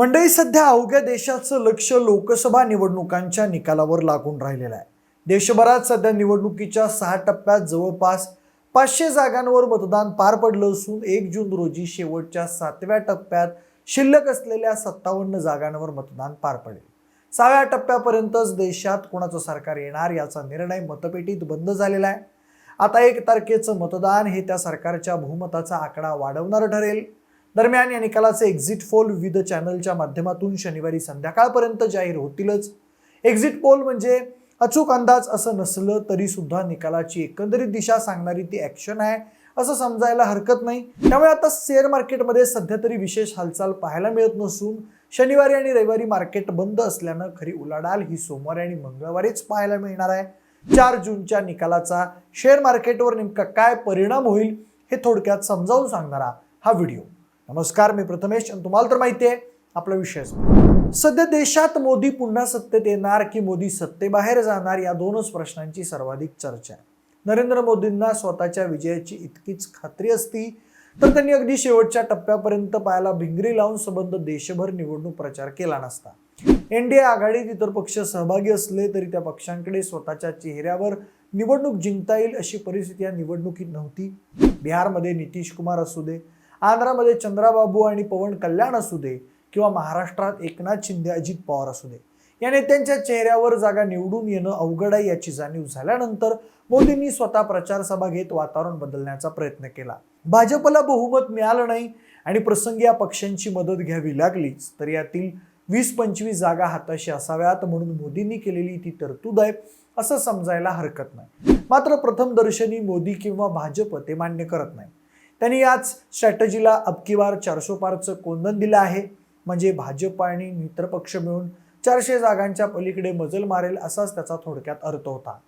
मंडळी सध्या अवघ्या देशाचं लक्ष लोकसभा निवडणुकांच्या निकालावर लागून राहिलेलं आहे. देशभरात सध्या निवडणुकीच्या सहा टप्प्यात जवळपास पाचशे जागांवर मतदान पार पडलं असून एक जून रोजी शेवटच्या सातव्या टप्प्यात शिल्लक असलेल्या सत्तावन्न जागांवर मतदान पार पडेल. सहाव्या टप्प्यापर्यंतच देशात कोणाचं सरकार येणार याचा निर्णय मतपेटीत बंद झालेला आहे. आता एक तारखेचं मतदान हे त्या सरकारच्या बहुमताचा आकडा वाढवणारं ठरेल. दरम्यान या निकालाचे एक्झिट पोल विविध चॅनलच्या माध्यमातून शनिवारी संध्याकाळपर्यंत जाहीर होतीलच. एक्झिट पोल म्हणजे अचूक अंदाज असं नसलं तरी सुद्धा निकालाची एकंदरीत दिशा सांगणारी ती ॲक्शन आहे असं समजायला हरकत नाही. त्यामुळे आता शेअर मार्केटमध्ये सध्या तरी विशेष हालचाल पाहायला मिळत नसून शनिवारी आणि रविवारी मार्केट बंद असल्यानं खरी उलाढाल ही सोमवारी आणि मंगळवारीच पाहायला मिळणार आहे. चार जूनच्या निकालाचा शेअर मार्केटवर नेमका काय परिणाम होईल हे थोडक्यात समजावून सांगणारा हा व्हिडिओ. नमस्कार मी प्रथमेश आणि तुम्हाला तर माहिती आहे आपला विषय सध्या देशात मोदी पुन्हा सत्तेत येणार की मोदी सत्तेबाहेर जाणार या दोनच प्रश्नांची सर्वाधिक चर्चा आहे. नरेंद्र मोदींना स्वतःच्या विजयाची इतकीच खात्री असती तर त्यांनी अगदी शेवटच्या टप्प्यापर्यंत पायाला भिंगरी लावून संबंध देशभर निवडणूक प्रचार केला नसता. एनडीए आघाडीत इतर पक्ष सहभागी असले तरी त्या पक्षांकडे स्वतःच्या चेहऱ्यावर निवडणूक जिंकता येईल अशी परिस्थिती या निवडणुकीत नव्हती. बिहारमध्ये नितीश कुमार असू दे आंध्रामध्ये चंद्राबाबू आणि पवन कल्याण असू दे किंवा महाराष्ट्रात एकनाथ शिंदे अजित पवार असू दे या नेत्यांच्या चेहऱ्यावर जागा निवडून येणं अवघड आहे याची जाणीव झाल्यानंतर मोदींनी स्वतः प्रचार सभा घेत वातावरण बदलण्याचा प्रयत्न केला. भाजपला बहुमत मिळालं नाही आणि प्रसंगी या पक्षांची मदत घ्यावी लागलीच तर यातील वीस पंचवीस जागा हाताशी असाव्यात म्हणून मोदींनी केलेली ती तरतूद आहे असं समजायला हरकत नाही. मात्र प्रथम दर्शनी मोदी किंवा भाजप ते मान्य करत नाही. त्यांनी याच स्ट्रॅटजीला अबकीवार चारशे पारचं कोंदण दिलं आहे. म्हणजे भाजप आणि मित्रपक्ष मिळून चारशे जागांच्या पलीकडे मजल मारेल असाच त्याचा थोडक्यात अर्थ होता.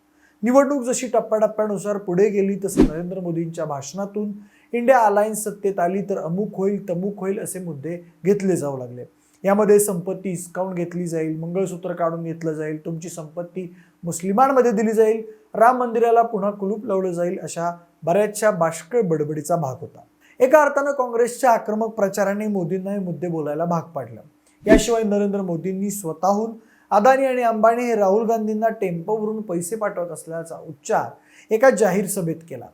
निवडणूक जशी टप्प्याटप्प्यानुसार पुढे गेली तसं नरेंद्र मोदींच्या भाषणातून इंडिया अलायन्स सत्तेत आली तर अमुक होईल तमुक होईल असे मुद्दे घेतले जाऊ लागले. यामध्ये संपत्ती हिसकावून घेतली जाईल मंगळसूत्र काढून घेतलं जाईल तुमची संपत्ती मुस्लिमांमध्ये दिली जाईल राम मंदिराला पुन्हा कुलूप लावलं जाईल अशा बऱ्याचशा बाष्कळ बडबडीचा भाग होता. एका अर्थानं काँग्रेसच्या आक्रमक प्रचाराने मोदींना हे मुद्दे बोलायला भाग पाडलं. याशिवाय नरेंद्र मोदींनी स्वतःहून अदानी आणि अंबानी हे राहुल गांधींना टेम्पोवरून पैसे पाठवत असल्याचा उच्चार एका जाहीर सभेत केला.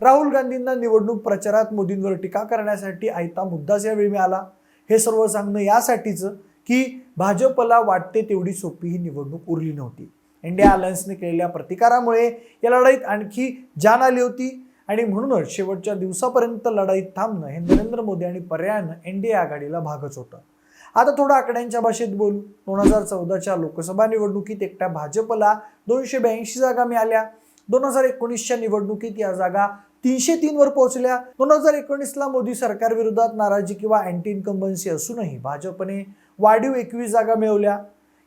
राहुल गांधींना निवडणूक प्रचारात मोदींवर टीका करण्यासाठी आयता मुद्दाच यावेळी मिळाला. हे सर्व सांगणं यासाठीचं की भाजपला वाटते तेवढी सोपी ही निवडणूक उरली नव्हती. इंडिया अलायन्सने केलेल्या प्रतिकारामुळे या लढाईत आणखी जान आली होती आणि म्हणूनच शेवटच्या दिवसापर्यंत लढाईत थांबणं हे नरेंद्र मोदी आणि पर्यायानं एनडीए आघाडीला भागच होतं. आता थोडं आकड्यांच्या भाषेत बोलू. दोन हजार चौदाच्या लोकसभा निवडणुकीत एकट्या भाजपला दोनशे ब्याऐंशी जागा मिळाल्या. दोन हजार एकोणीसच्या निवडणुकीत या जागा तीनशे तीनवर पोहोचल्या. दोन हजार एकोणीसला मोदी सरकार विरोधात नाराजी किंवा अँटी इन्कम्बन्सी असूनही भाजपने वाढीव एकवीस जागा मिळवल्या.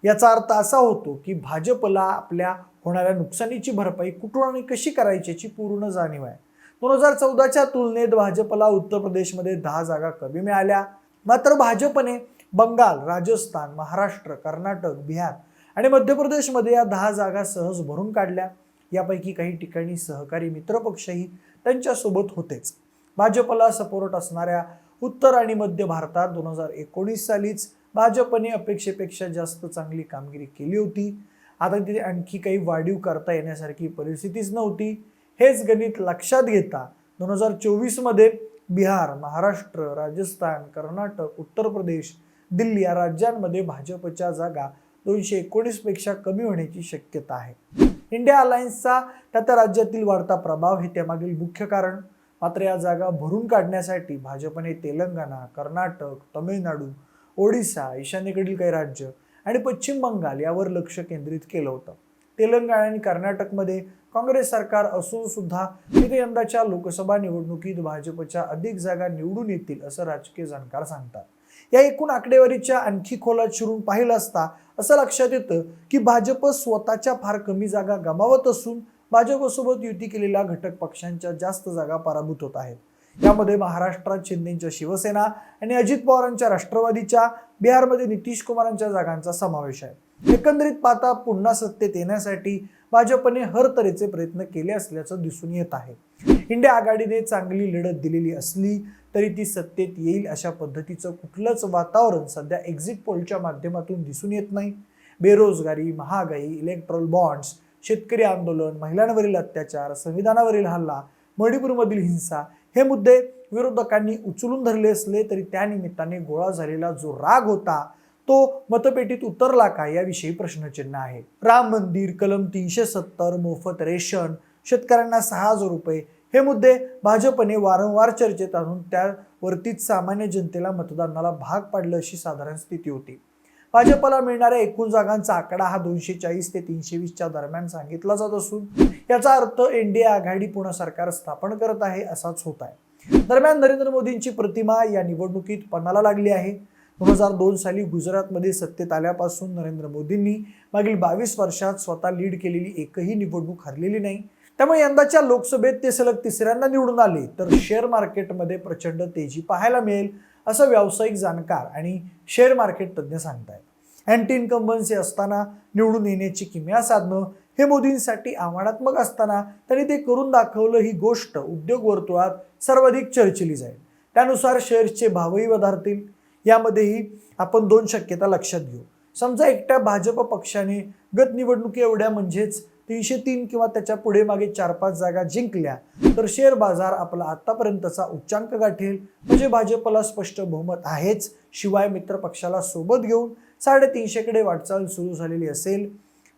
याचा अर्थ असा होतो की भाजपला आपल्या होणाऱ्या नुकसानीची भरपाई कुठून आणि कशी करायची याची पूर्ण जाणीव आहे. दोन हजार चौदाच्या तुलनेत भाजपला उत्तर प्रदेशमध्ये दहा जागा कमी मिळाल्या. मात्र भाजपने बंगाल राजस्थान महाराष्ट्र कर्नाटक बिहार आणि मध्य प्रदेशमध्ये या दहा जागा सहज भरून काढल्या. यापैकी काही ठिकाणी सहकारी मित्रपक्षही त्यांच्यासोबत होतेच. भाजपला सपोर्ट असणाऱ्या उत्तर आणि मध्य भारतात दोन हजार एकोणीस सालीच भाजपने अपेक्षेपेक्षा जास्त चांगली कामगिरी केली होती. आता तिथे आणखी काही वाढीव करता येण्यासारखी परिस्थितीच नव्हती. हेच गणित लक्षात घेता दोन हजार चोवीसमध्ये बिहार महाराष्ट्र राजस्थान कर्नाटक उत्तर प्रदेश दिल्ली या राज्यांमध्ये भाजपच्या जागा दोनशे एकोणीसपेक्षा कमी होण्याची शक्यता आहे. इंडिया अलायन्सचा त्या त्या राज्यातील वाढता प्रभाव हे त्यामागील मुख्य कारण. मात्र या जागा भरून काढण्यासाठी भाजपने तेलंगणा कर्नाटक तमिळनाडू ओडिसा ईशान्येकडील काही राज्य आणि पश्चिम बंगाल यावर लक्ष केंद्रित केलं होतं. तेलंगणा आणि कर्नाटकमध्ये काँग्रेस सरकार असून सुद्धा तिथे यंदाच्या लोकसभा निवडणुकीत भाजपच्या अधिक जागा निवडून येतील असं राजकीय जाणकार सांगतात. या एकूण आकडेवारीच्या आणखी खोलात शिरून पाहिलं असता असं लक्षात येतं की भाजप स्वतःच्या फार कमी जागा गमावत असून भाजपसोबत युती केलेल्या घटक पक्षांच्या जास्त जागा पराभूत होत आहेत. यामध्ये महाराष्ट्रात शिंदेच्या शिवसेना आणि अजित पवारांच्या राष्ट्रवादीच्या बिहारमध्ये नितीश कुमारांच्या जागांचा समावेश आहे. एकंदरीत पाहता पुन्हा सत्तेत येण्यासाठी भाजपने हर तऱ्हेचे प्रयत्न केले असल्याचं दिसून येत आहे. इंडिया आघाडीने चांगली लढत दिलेली असली तरी ती सत्तेत येईल अशा पद्धतीचं कुठलंच वातावरण सध्या एक्झिट पोलच्या माध्यमातून दिसून येत नाही. बेरोजगारी महागाई इलेक्ट्रॉल बॉन्ड्स शेतकरी आंदोलन महिलांवरील अत्याचार संविधानावरील हल्ला मणिपूरमधील हिंसा हे मुद्दे विरोधकांनी उचलून धरले असले तरी त्यानिमित्ताने गोळा झालेला जो राग होता तो मतपेटीत उतरला का याविषयी प्रश्नचिन्ह आहे. राम मंदिर कलम तीनशे सत्तर मोफत रेशन शेतकऱ्यांना सहा हजार रुपये हे मुद्दे भाजपने वारंवार चर्चेत आणून त्यावरतीच सामान्य जनतेला मतदानाला भाग पाडलं अशी साधारण स्थिती होती. भाजपला मिळणाऱ्या एकूण जागांचा आकडा हा दोनशे चाळीस ते तीनशे वीसच्या दरम्यान सांगितला जात असून याचा अर्थ एनडीए आघाडी पुन्हा सरकार स्थापन करत आहे असाच होत आहे. दरम्यान नरेंद्र मोदींची प्रतिमा या निवडणुकीत पणाला लागली आहे. दोन हजार दोन साली गुजरातमध्ये सत्तेत आल्यापासून नरेंद्र मोदींनी मागील बावीस वर्षात स्वतः लीड केलेली एकही निवडणूक हरलेली नाही. त्यामुळे यंदाच्या लोकसभेत ते सलग तिसऱ्यांदा निवडून आले. तर शेअर मार्केटमध्ये प्रचंड तेजी पाहायला मिळेल असं व्यावसायिक जाणकार आणि शेअर मार्केट तज्ज्ञ सांगतायत. अँटी इन्कम्बन्सी असताना निवडून येण्याची किमया साधणं हे मोदींसाठी आव्हानात्मक असताना त्यांनी ते करून दाखवलं ही गोष्ट उद्योग वर्तुळात सर्वाधिक चर्चिली जाईल. त्यानुसार शेअर्सचे भावही वधारतील. यामध्येही आपण दोन शक्यता लक्षात घेऊ. समजा एकट्या भाजप पक्षाने गत निवडणुकी एवढ्या म्हणजेच तीनशे तीन किंवा त्याच्या पुढे मागे चार पाच जागा जिंकल्या तर शेअर बाजार आपला आतापर्यंतचा उच्चांक गाठेल. म्हणजे भाजपला स्पष्ट बहुमत आहेच. शिवाय मित्र पक्षाला सोबत घेऊन साडेतीनशेकडे वाटचाल सुरू झालेली असेल.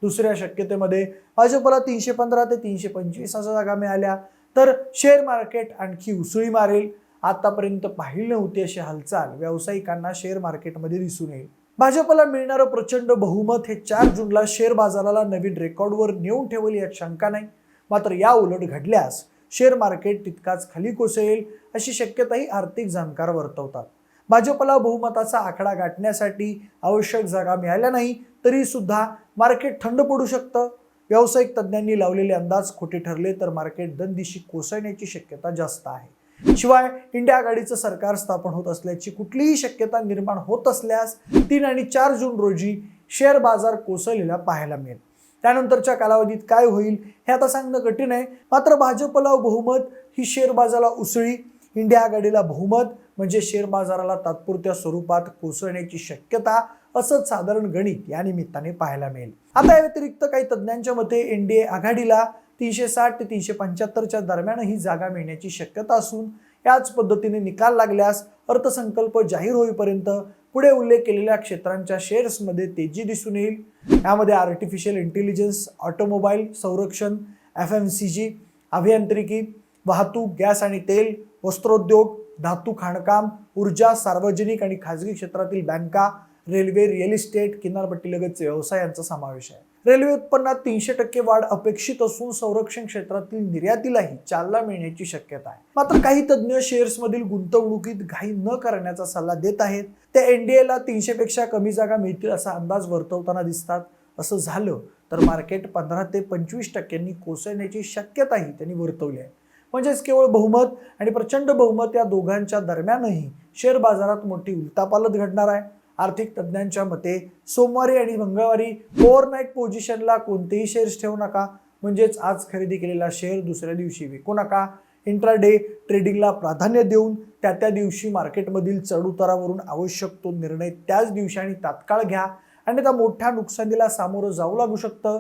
दुसऱ्या शक्यतेमध्ये भाजपला तीनशे पंधरा ते तीनशे पंचवीस अशा जागा मिळाल्या. तर शेअर मार्केट आणखी उसळी मारेल. आतापर्यंत पाहिली नव्हती अशी हालचाल. व्यावसायिकांना शेअर मार्केटमध्ये दिसून येईल. भाजपला मिळणारं प्रचंड बहुमत हे चार जूनला शेअर बाजाराला नवीन रेकॉर्डवर नेऊन ठेवेल यात शंका नाही. मात्र या उलट घडल्यास शेअर मार्केट तितकाच खाली कोसळेल अशी शक्यताही आर्थिक जाणकार वर्तवतात. भाजपला बहुमताचा आकडा गाठण्यासाठी आवश्यक जागा मिळाल्या नाही तरी सुद्धा मार्केट थंड पडू शकतं. व्यावसायिक तज्ज्ञांनी लावलेले अंदाज खोटे ठरले तर मार्केट दनदिशी कोसळण्याची शक्यता जास्त आहे. शिवाय इंडिया आघाडीचं सरकार स्थापन होत असल्याची कुठलीही शक्यता निर्माण होत असल्यास तीन आणि चार जून रोजी शेअर बाजार कोसळलेला पाहायला मिळेल. त्यानंतरच्या कालावधीत काय होईल हे आता सांगणं कठीण आहे. मात्र भाजपला बहुमत ही शेअर बाजाराला उसळी. इंडिया आघाडीला बहुमत म्हणजे शेअर बाजाराला तात्पुरत्या स्वरूपात कोसळण्याची शक्यता असंच साधारण गणित या निमित्ताने पाहायला मिळेल. आता या व्यतिरिक्त काही तज्ज्ञांच्या मते एनडीए आघाडीला तीनशे साठ ते तीनशे पंच्याहत्तरच्या दरम्यान ही जागा मिळण्याची शक्यता असून याच पद्धतीने निकाल लागल्यास अर्थसंकल्प जाहीर होईपर्यंत पुढे उल्लेख केलेल्या क्षेत्रांच्या शेअर्समध्ये तेजी दिसून येईल. यामध्ये आर्टिफिशियल इंटेलिजन्स ऑटोमोबाईल संरक्षण एफ एम सी जी अभियांत्रिकी वाहतूक गॅस आणि तेल वस्त्रोद्योग धातू खाणकाम ऊर्जा सार्वजनिक आणि खाजगी क्षेत्रातील बँका रेल्वे रिअल इस्टेट किनारपट्टीलगतचे व्यवसाय यांचा समावेश आहे. रेल्वे उत्पन्नात तीनशे टक्के वाढ अपेक्षित असून संरक्षण क्षेत्रातील निर्यातीलाही चालना मिळण्याची शक्यता आहे. मात्र काही तज्ज्ञ शेअर्समधील गुंतवणुकीत घाई न करण्याचा सल्ला देत आहेत. ते एनडीएला तीनशे पेक्षा कमी जागा मिळतील असा अंदाज वर्तवताना दिसतात. असं झालं तर मार्केट पंधरा ते पंचवीस टक्क्यांनी कोसळण्याची शक्यताही त्यांनी वर्तवली आहे. म्हणजेच केवळ बहुमत आणि प्रचंड बहुमत या दोघांच्या दरम्यानही शेअर बाजारात मोठी उलतापालत घडणार आहे. आर्थिक तज्ज्ञांच्या मते सोमवारी आणि मंगळवारी ओव्हरनाईट पोझिशनला कोणतेही शेअर्स ठेवू नका. म्हणजेच आज खरेदी केलेला शेअर दुसऱ्या दिवशी विकू नका. इंट्राडे ट्रेडिंगला प्राधान्य देऊन त्या त्या दिवशी मार्केटमधील चढउतारावरून आवश्यक तो निर्णय त्याच दिवशी आणि तात्काळ घ्या. आणि त्या मोठ्या नुकसानीला सामोरं जाऊ लागू शकतं.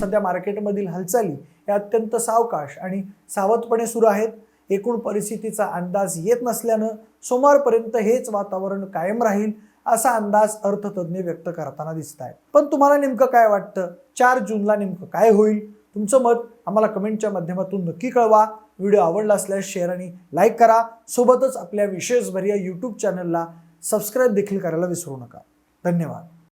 सध्या मार्केटमधील हालचाली या अत्यंत सावकाश आणि सावधपणे सुरू आहेत. एकूण परिस्थितीचा अंदाज येत नसल्यानं सोमवारपर्यंत हेच वातावरण कायम राहील. असा अंदाज अर्थतज्ज्ञ व्यक्त करताना दिसत आहे पण तुम्हाला नेमकं काय वाटतं? चार जूनला नेमकं काय होईल? तुमचं मत आम्हाला कमेंटच्या माध्यमातून नक्की कळवा. व्हिडिओ आवडला असल्यास शेअर आणि लाईक करा. सोबतच आपल्या विशेषभर या यूट्यूब चॅनलला सबस्क्राईब देखील करायला विसरू नका. धन्यवाद.